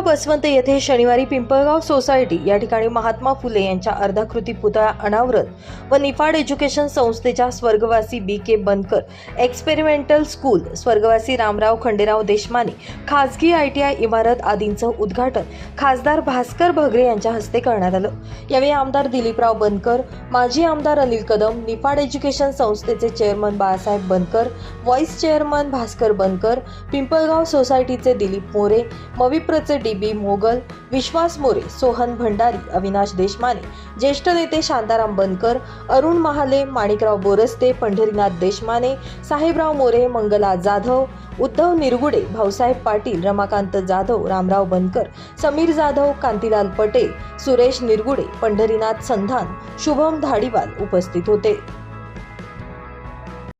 बसवंत येथे शनिवारी पिंपळगाव सोसायटी या ठिकाणी महात्मा फुले यांच्या अर्धाकृती पुतळा अनावरण व निफाड एज्युकेशन संस्थेच्या स्वर्गवासी B K Bankar experimental school स्वर्गवासी रामराव खंडेराव देशमाने खासगी आय टी आय इमारत आदींचं उद्घाटन खासदार भास्कर भगरे यांच्या हस्ते करण्यात आलं. यावेळी आमदार दिलीपराव बनकर माजी आमदार अनिल कदम निफाड एज्युकेशन संस्थेचे chairman Balasaheb Bankar vice chairman Bhaskar Bankar Pimpalgaon सोसायटीचे दिलीप मोरे मविप्रचे डी बी मोगल विश्वास मोरे सोहन भंडारी अविनाश देशमाने ज्येष्ठ नेते शांताराम बनकर अरुण महाले माणिकराव बोरस्ते पंढरीनाथ देशमाने साहेबराव मोरे मंगला जाधव उद्धव निरगुडे भाऊसाहेब पाटील रमाकांत जाधव रामराव बनकर समीर जाधव कांतीलाल पटेल सुरेश निरगुडे पंढरीनाथ संधान शुभम धाडीवाल उपस्थित होते.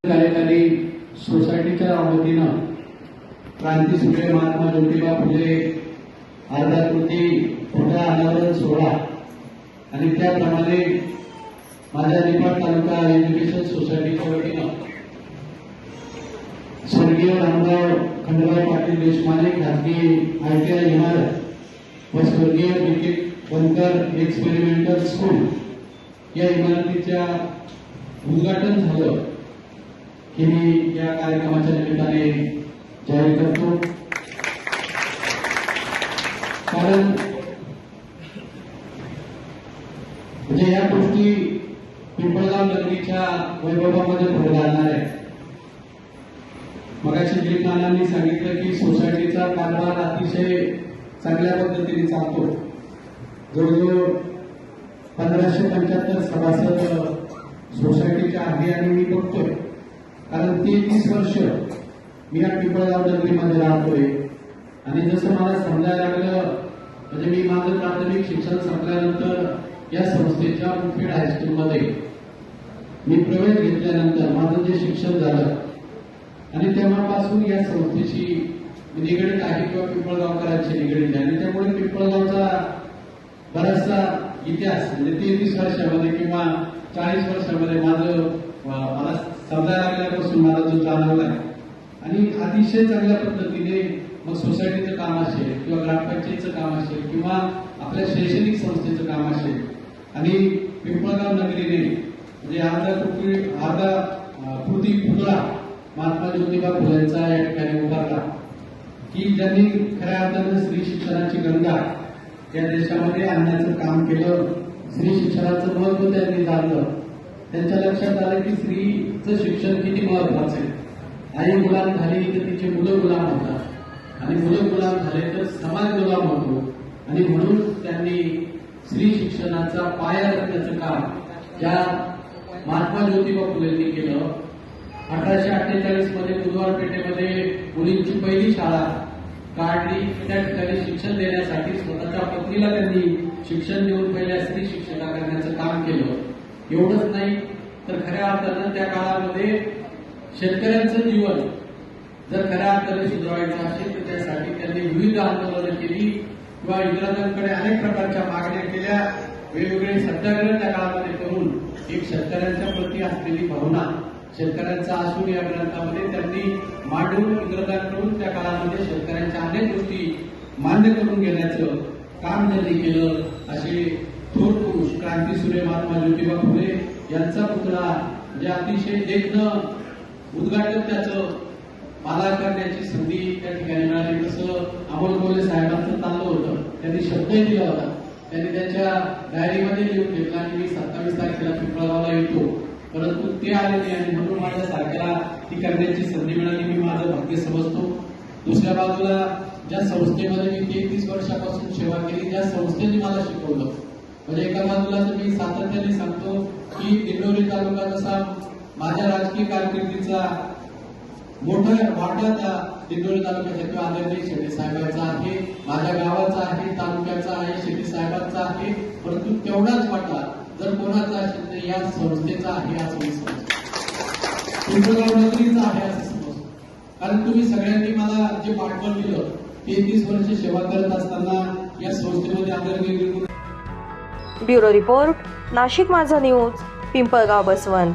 कार्यकारी सोसायटीच्या वतीनं क्रांतीसूर्य महात्मा ज्योतिबा फुले अर्धाकृती पुतळा अनावरण सोहळा आणि त्याप्रमाणे माझ्या निपाट तालुका एज्युकेशन सोसायटीच्या वतीनं स्वर्गीय रामराव खंडराव पाटील देशमाने खाजगी आय टी आय इमारत व स्वर्गीय बी बनकर एक्सपेरिमेंटल स्कूल या इमारतीच्या उद्घाटन झालं. की मी या कार्यक्रमाच्या निमित्ताने जाहीर करतो कारण म्हणजे या गोष्टी पिंपळगाव वैभवामध्ये भर घालणार आहे. मगाशी दिलीप सांगितलं की सोसायटीचा कारभार अतिशय चांगल्या पद्धतीने चालतो. जवळजवळ पंधराशे पंच्याहत्तर सभासद सोसायटीच्या आहे आणि मी बघतोय. कारण ते वीस वर्ष मी या पिंपळगाव नगरीमध्ये राहतोय. आणि जसं मला समजायला लागलं म्हणजे मी माझं प्राथमिक शिक्षण संपल्यानंतर या संस्थेच्या मुखेड हायस्कूलमध्ये मी प्रवेश घेतल्यानंतर माझं जे शिक्षण झालं आणि तेव्हापासून या संस्थेशी निगडीत आहे किंवा पिंपळगावकरांशी निगडीत आहे आणि त्यामुळे पिंपळगावचा बराचसा इतिहास म्हणजे तेवीस वर्षामध्ये किंवा चाळीस वर्षामध्ये माझं मला समजायला लागल्यापासून मला जो जाणवला आहे. आणि अतिशय चांगल्या पद्धतीने मग सोसायटीचं काम असेल किंवा ग्रामपंचायतीचं काम असेल किंवा आपल्या शैक्षणिक संस्थेचं काम असेल आणि पिंपळगाव नगरीने म्हणजे अर्धा कृती अर्धा अं, कृती पुतळा महात्मा ज्योतिबा फुलेंचा या ठिकाणी उभारला. की ज्यांनी खऱ्या अर्थानं स्त्री शिक्षणाची गंगा या देशामध्ये आणण्याचं काम केलं स्त्री शिक्षणाचं महत्त्व त्यांनी जाणलं. त्यांच्या लक्षात आलं की स्त्रीचं शिक्षण किती महत्वाचं आहे. आई गुलाम झाली तर तिचे मुलं गुलाम होतात. आणि मुलं गुलाम झाले तर समाज गुलाम होतो. आणि म्हणून त्यांनी स्त्री शिक्षणाचा पाया रचण्याचं काम या महात्मा ज्योतिबा फुलेंनी केलं. अठराशे अठ्ठेचाळीसमध्ये बुधवार पेठेमध्ये मुलींची पहिली शाळा काढली. त्या ठिकाणी शिक्षण देण्यासाठी स्वतःच्या पत्नीला त्यांनी शिक्षण देऊन पहिल्या स्त्री शिक्षिका करण्याचं काम केलं. एवढंच नाही तर खऱ्या अर्थानं त्या काळामध्ये शेतकऱ्यांचं जीवन जर खऱ्या अर्थाने सुधारायचं असेल तर त्यासाठी त्यांनी विविध आंदोलनं केली किंवा इंग्रजांकडे अनेक प्रकारच्या मागण्या केल्या. वेगवेगळे सत्याग्रह त्या काळामध्ये एक शेतकऱ्यांच्या प्रती असलेली भावना शेतकऱ्यांचा असून या ग्रंथामध्ये त्यांनी मांडून इंग्रजांकडून त्या काळामध्ये शेतकऱ्यांच्या अनेक गोष्टी मान्य करून घेण्याचं काम त्यांनी केलं. असे थोर पुरुष क्रांतीसूर्य महात्मा ज्योतिबा फुले यांचा पुतळा जे अतिशय देखणं उद्घाटन त्याचं मला करण्याची संधी त्या ठिकाणी मिळाली. तसं अमोल कोल्हे साहेबांचं चाललं होतं. त्यांनी शब्दही दिला होता. त्यांनी त्यांच्या डायरीमध्ये लिहून घेतला आणि मी सत्तावीस तारखेला पिंपळगावला येतो. परंतु ते आले नाही आणि म्हणून माझ्या सारख्याला ती करण्याची संधी मिळाली मी माझं भाग्य समजतो. दुसऱ्या बाजूला ज्या संस्थेमध्ये मी तेहतीस वर्षापासून सेवा केली त्या संस्थेने मला शिकवलं. म्हणजे एका बाजूला तर मी सातत्याने सांगतो की दिंडोरी तालुका जसा माझ्या राजकीय कारकिर्दीचा मोठा वाटा त्या दिंडोरी तालुक्याच्या किंवा आदरणीय शेट्टी साहेबांचा आहे माझ्या गावाचा आहे तालुक्याचा आहे शेट्टी साहेबांचा आहे परंतु तेवढाच वाटा जर कोणाचा असेल तर या संस्थेचा आहे असं मी समजतो. पिंपळगाव नगरीचा आहे असं समजतो. कारण तुम्ही सगळ्यांनी मला जे पाठबळ दिलं तेहतीस वर्ष सेवा करत असताना या संस्थेमध्ये आदरणीय ब्युरो रिपोर्ट नाशिक माझा न्यूज पिंपळगाव बसवंत.